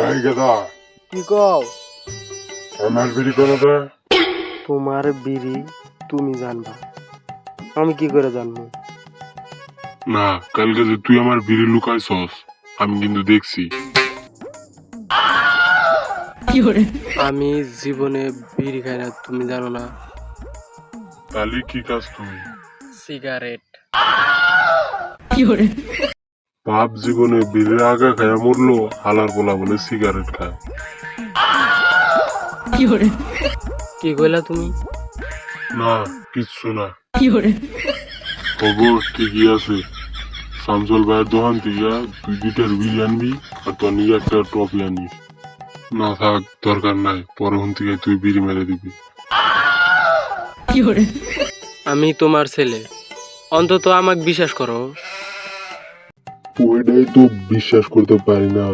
এই গেদা কি কও? আমার বিড়ি করে দে। তোমার বিড়ি তুমি জানবা। আমি কি করে জানব? না কালকে যে তুই আমার বিড়ি লুকাইছস আমি কিন্তু দেখছি। আমি জীবনে বিড়ি খাই না তুমি জানো না। তাহলে কি কাজ তুমি? সিগারেট। বাপ জীবনে বিড়ির আগা খায়া মরলো হালার পোলা বলে সিগারেট খায়। কি কইলা তুমি? না কিচ্ছু না। খবর ঠিকই আছে। শামসল ভাইয়ের দোকান থেকে তুই দুইটার বিড়ি আনবি আর তোর নিজে একটা টপি আনবি। না থাক দরকার নাই পরক্ষণ থেকে তুই বিড়ি মেরে দিবি। আমি তোমার ছেলে। অন্তত আমাকে বিশ্বাস করো। ওইটাই তো বিশ্বাস করতে পারি না।